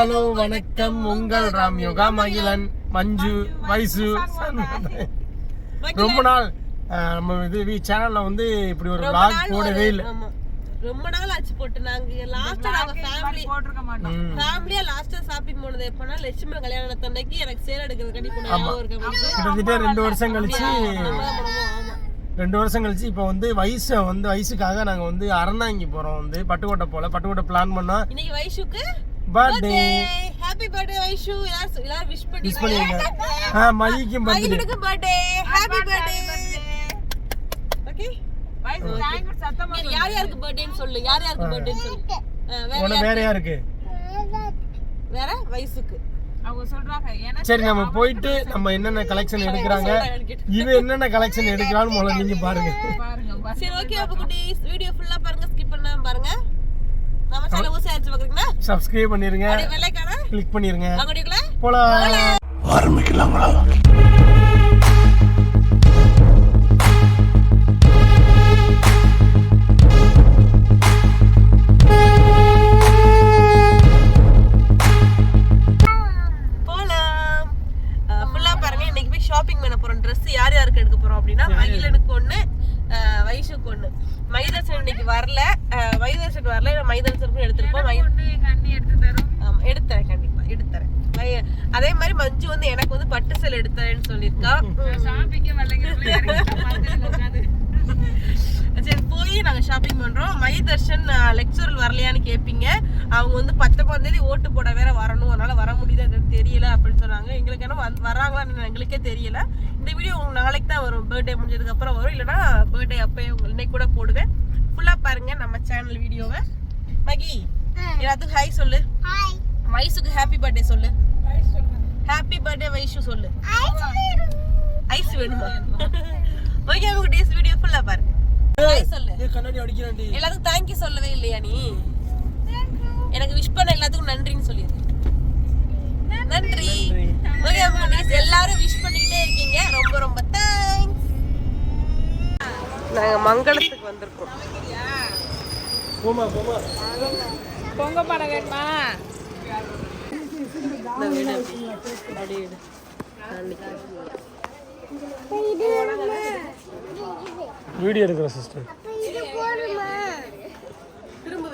Hello வணக்கம். உங்கள் ராம் யோகா மகிழன் மஞ்சு வைசு சண்முகன். ரொம்ப நாள் நம்ம இது சேனல்ல வந்து இப்படி ஒரு vlog போடவே இல்லை. ரொம்ப நாள் ஆச்சு போட்டு. நாங்க லாஸ்டா நாங்க ஃபேமிலி போட்டிருக்க மாட்டோம். ஃபேமிலியா லாஸ்டா ஷாப்பிங் போனது எப்பனா லட்சுமி கல்யாணத்து அன்னைக்கு எனக்கு சேல் எடுக்கிறது உங்களுக்கு? கிட்டத்தட்ட ரெண்டு வருஷம் கழிச்சு ரெண்டு வருஷம் கழிச்சு இப்போ வந்து வயசை வந்து வயசுக்காக நாங்க வந்து அறந்தாங்கி போறோம் வந்து. பட்டுக்கோட்டை போல. பட்டுக்கோட்டை பிளான் பண்ணா இன்னைக்கு வைஷுக்கு பர்த்டே ஹாப்பி பர்த்டே வைஷு எல்லாரும் எல்லாரும் விஷ் பண்ணி விஷ் பண்ணிருங்க ஆ மதிக்கும் பர்த்டே மகிழுக்கு பர்த்டே ஹாப்பி பர்த்டே ஓகே யார் யாருக்கு பர்த்டேன்னு சொல்லு. யார் யாருக்கு பர்த்டேன்னு சொல்லு. வேற உனக்கு வேற யாருக்கு? வேற? வயசுக்கு அவங்க சொல்றாங்க எனக்கு சரி நம்ம போயிட்டு நம்ம என்னென்ன கலெக்ஷன் எடுக்கிறாங்க? இவன் என்னென்ன கலெக்ஷன் எடுக்கிறான்னு முதல்ல நீங்க பாருங்க. சரி ஓகே அப்ப குட்டீஸ். வீடியோ ஃபுல்லா பாருங்க ஸ்கிப் பண்ணாம பாருங்க நம்ம சேனல் ஊசி அடிச்சு பாக்குறீங்களா சப்ஸ்கிரைப் பண்ணிருங்க. கிளிக் பண்ணிருங்க. போலாம். போலாம். அதே மாதிரி மஞ்சு வந்து எனக்கு வந்து பட்டு சேலை எடுத்தரேன்னு சொல்லியிருக்கா. சரி போய் நாங்க ஷாப்பிங் பண்றோம். மை தர்ஷன் லெக்சர் வரலையான்னு கேட்பீங்க அவங்க வந்து பத்தொன்பதாம் தேதி ஓட்டு போட வேற வரணும். அதனால வர முடியுது என்னன்னு தெரியல அப்படின்னு சொன்னாங்க. எங்களுக்கு என்ன வந்து- வராங்களான்னு எங்களுக்கே தெரியல. இந்த வீடியோ உங்களுக்கு நாளைக்கு தான் வரும். பர்த்டே முடிஞ்சதுக்கு அப்புறம் வரும். இல்லைன்னா பர்த்டே அப்பயே இன்னைக்கு கூட போடுவேன். ஃபுல்லா பாருங்க நம்ம சேனல் வீடியோவை மகி எல்லாத்துக்கும் ஹாய் சொல்லு. வயசுக்கு ஹாப்பி பர்த்டே சொல்லு. ஹாப்பி பர்த்டே வைஷு சொல்லு. ஐஸ் வேணுமா? ஓகே உங்க டேஸ் வீடியோ ஃபுல்லா பாருங்க சொல்லு. கண்ணாடி அடிக்கிறாண்டி எல்லாத்துக்கும் தேங்க்யூ சொல்லவே இல்லையா நீ? எனக்கு விஷ் பண்ண எல்லாத்துக்கும் நன்றின்னு சொல்லிடு நன்றி. ஓகே guys, எல்லாரும் விஷ் பண்ணிக்கிட்டே இருக்கீங்க. ரொம்ப ரொம்ப தேங்க்ஸ் நாங்க மங்களத்துக்கு வந்திருக்கோம். போமா போமா பொங்க படம் வேணுமா இந்த வீடு அப்படி. நான் நிக்கிறேன். வீடியோ எடுக்கிறேன் சிஸ்டர் திரும்ப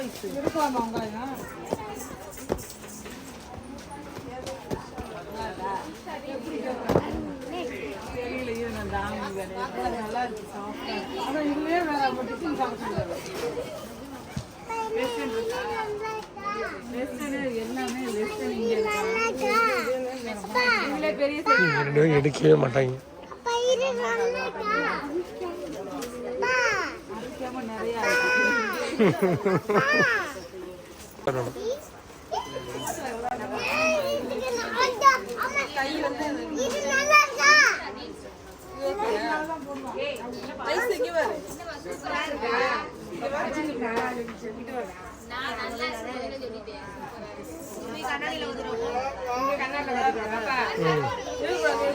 நான் நல்லா இருக்கு வேற மட்டும் சாப்பிட்டு எல்லாமே இங்க ரெண்டு பேரும் எடுக்கவே மாட்டாங்க. அரிசியாம நிறைய இருக்கு? வயசு எங்க வரு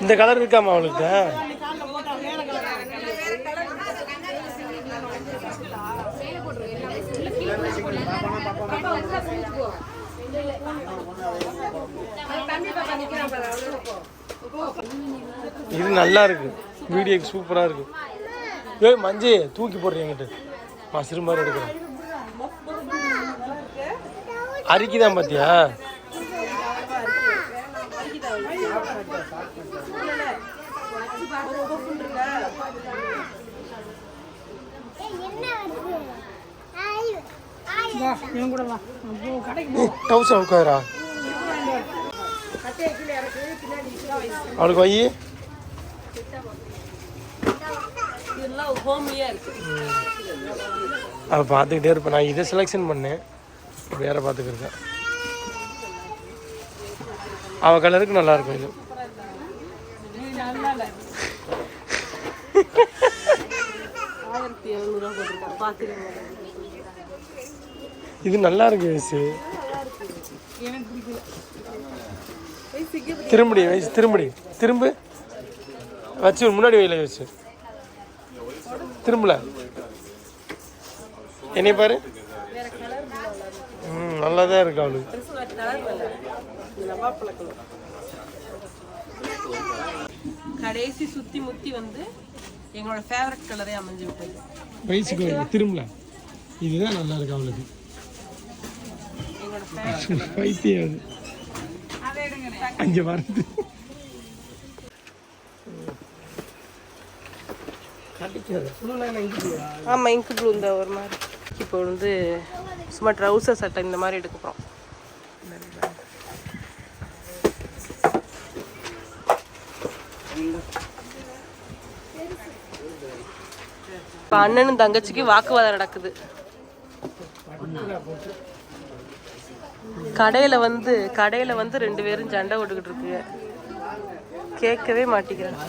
இந்த கலர் இருக்காமா அவளுக்கு? இது நல்லா இருக்கு. வீடியோக்கு சூப்பரா இருக்கு. ஏய் மஞ்சு தூக்கி போடுறேன் என்கிட்ட. நான் சிறுமாரி எடுக்கிறேன். அரிக்குதான் பாத்தியா? டவுஸ் அவுக்காரா அவளுக்கு வை. அவள் பார்த்துக்கிட்டே இருப்பேன். நான் இதை செலெக்ஷன் பண்ணேன். வேற பார்த்துக்கிருக்கேன். அவள் கலருக்கு நல்லா இருக்கும் இது. ஆயிரத்தி எழுநூறுவா போட்டிருக்கான். பாத்துக்கோங்க இது நல்லா இருக்கு வயசு. திரும்படி வயசு திரும்படி. திரும்பு. வச்சு முன்னாடி வையில வச்சு. திரும்பல. என்னைய பாரு. ம் நல்லா தான் இருக்கு அவளுக்கு. கடைசி சுத்தி முத்தி வந்து எங்களோட ஃபேவரட் கலரே அமைஞ்சு விட்டது. வயசுக்கு திரும்பல. இதுதான் நல்லா இருக்கு அவளுக்கு. பைத்தியம் அது. அங்கே வருது ஆமாம் இங்கு ப்ளூ இந்த ஒரு மாதிரி. இப்போ வந்து சும்மா ட்ரௌசர் சட்டை இந்த மாதிரி எடுக்க போகிறோம் இப்போ அண்ணனும் தங்கச்சிக்கு வாக்குவாதம் நடக்குது. கடையில வந்து கடையில வந்து ரெண்டு பேரும் சண்டை போட்டுக்கிட்டு இருக்குங்க கேட்கவே மாட்டேங்கிறேன்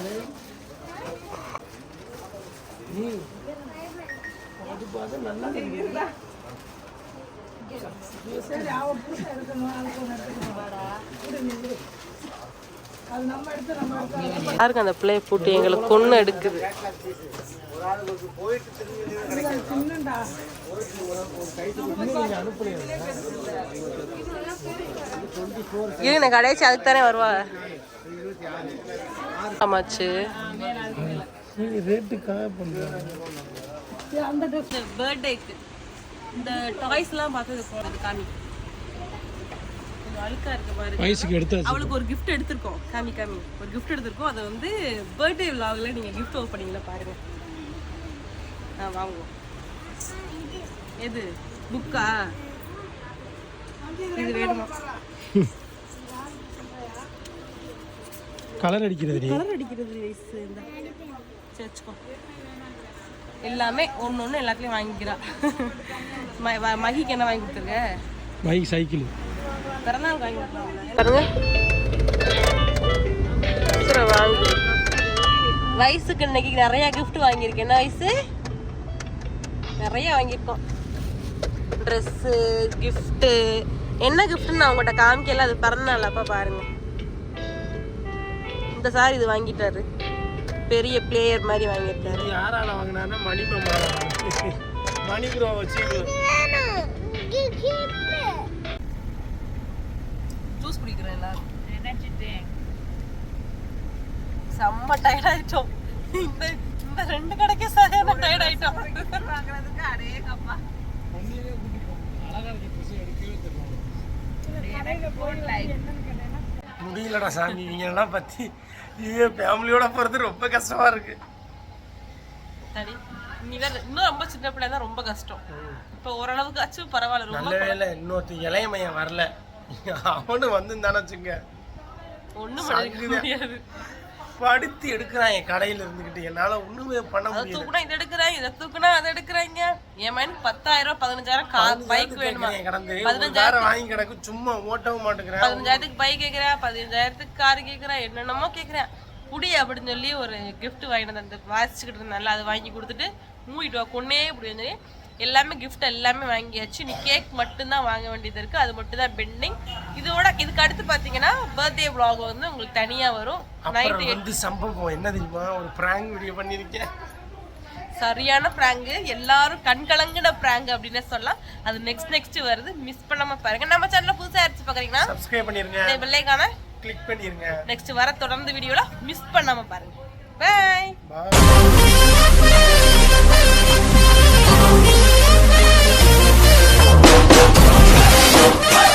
யாருக்கு அந்த பிள்ளைய போட்டு எங்களை கொன்று எடுக்குது? இருங்க கடைசி அதுக்கு தானே வருவா ஆமாச்சு. ரேட்டுக்காக இந்த பர்த்டேக்கு இந்த டாய்ஸ்லாம் பார்த்தது போகிறது காமி. கொஞ்சம் அழுக்கா இருக்கு பாரு வயசுக்கு எடுத்தாச்சு. அவளுக்கு ஒரு gift எடுத்திருக்கோம். காமி காமி. ஒரு gift எடுத்திருக்கோம். அதை வந்து பர்த்டே vlogல நீங்க gift ஓப்பனிங்ல பாருங்க. ஆ வாங்குவோம். எது? புக்கா? இது வேணுமா? கலர் அடிக்கிறது நீ கலர் அடிக்கிறது வயசு இந்த. சரி, வச்சுக்கோ. எல்லாமே ஒன்று ஒன்று எல்லாத்துலேயும் வாங்கிக்கிறா. ம- மகிக்கு என்ன வாங்கி கொடுத்துருக்க? Bike cycle. பிறந்தாள் வாங்கி சரி, வாங்கு வயசுக்கு இன்னைக்கு நிறைய gift வாங்கியிருக்கேன். என்ன வயசு நிறைய வாங்கியிருக்கோம். ட்ரெஸ்ஸு கிஃப்ட்டு என்ன கிஃப்ட்னு நான் உங்கள்கிட்ட காமிக்கல அது பிறந்தநாள் அப்போ பாருங்க. இந்த சார் இது வாங்கிட்டாரு. பெரிய பிளேயர் மாதிரி வாங்கியிருக்காரு. யாரால வாங்கினாருன்னா மணிமம்மா மணிக்குரோ வச்சு ஜூஸ் குடிக்கிறோம் எல்லாரும். செம்ம டயர்ட் ஆயிட்டோம். இந்த இந்த ரெண்டு கடைக்கே சரியான டயர்ட் ஆயிட்டோம். வாங்குறதுக்கு அடே கப்பா முடியலடா சாமி இவங்க எல்லாம் பத்தி ஐயோ ஃபேமிலியோட போறது ரொம்ப கஷ்டமா இருக்கு. சரி நீ வேற இன்னும் ரொம்ப சின்ன பிள்ளை தான் ரொம்ப கஷ்டம். இப்போ ஓரளவுக்கு ஆச்சும் பரவாயில்ல ரொம்ப நல்ல வேலை இன்னொருத்தன் இளைய மையன் வரல. அவனு வந்து வச்சுங்க ஒண்ணும் பண்ண முடியாது. படுத்து எடுக்கிறான் என் கடையில இருந்துகிட்டு. என்னால ஒண்ணுமே பண்ண முடியல. தூக்குனா இதை எடுக்கிறேன் இதை தூக்குனா அதை எடுக்கிறாங்க என் மயனுக்கு பத்தாயிரம் பதினஞ்சாயிரம் கார் பைக் வேணுமா? கடந்து. பதினஞ்சாயிரம் வாங்கி கிடக்கு சும்மா ஓட்டவும் மாட்டேங்கிறேன். பதினஞ்சாயிரத்துக்கு பைக் கேட்குறேன் பதினஞ்சாயிரத்துக்கு கார் கேட்குறேன் என்னென்னமோ கேட்குறேன். குடி அப்படின்னு சொல்லி ஒரு gift வாங்கிட்டு வந்து வாசிச்சுக்கிட்டு இருந்தால அதை வாங்கி கொடுத்துட்டு மூடிட்டு வா கொன்னே இப்படி வந்து எல்லாமே gift எல்லாமே வாங்கியாச்சு. நீ கேக் மட்டும்தான் வாங்க வேண்டியது இருக்கு. அது மட்டும் தான் பெண்டிங் இதோட இதுக்கு அடுத்து பார்த்தீங்கன்னா பர்த்டே vlog வந்து உங்களுக்கு தனியாக வரும். நைட்டு வந்து சம்பவம். என்ன தெரியுமா? ஒரு பிராங்க் வீடியோ பண்ணிருக்கேன் சரியான ப்ராங்கு எல்லாரும் கண் கலங்கின ப்ராங்க் அப்படின்னு சொல்லலாம். அது நெக்ஸ்ட் நெக்ஸ்ட் வருது. மிஸ் பண்ணாம பாருங்க. நம்ம சேனல்ல புதுசா அடிச்சு பாக்குறீங்கன்னா சப்ஸ்கிரைப் பண்ணிருங்க. வெள்ளைக்கான கிளிக் பண்ணிருங்க. நெக்ஸ்ட் வர தொடர்ந்து வீடியோல மிஸ் பண்ணாம பாருங்க. Bye bye Woo!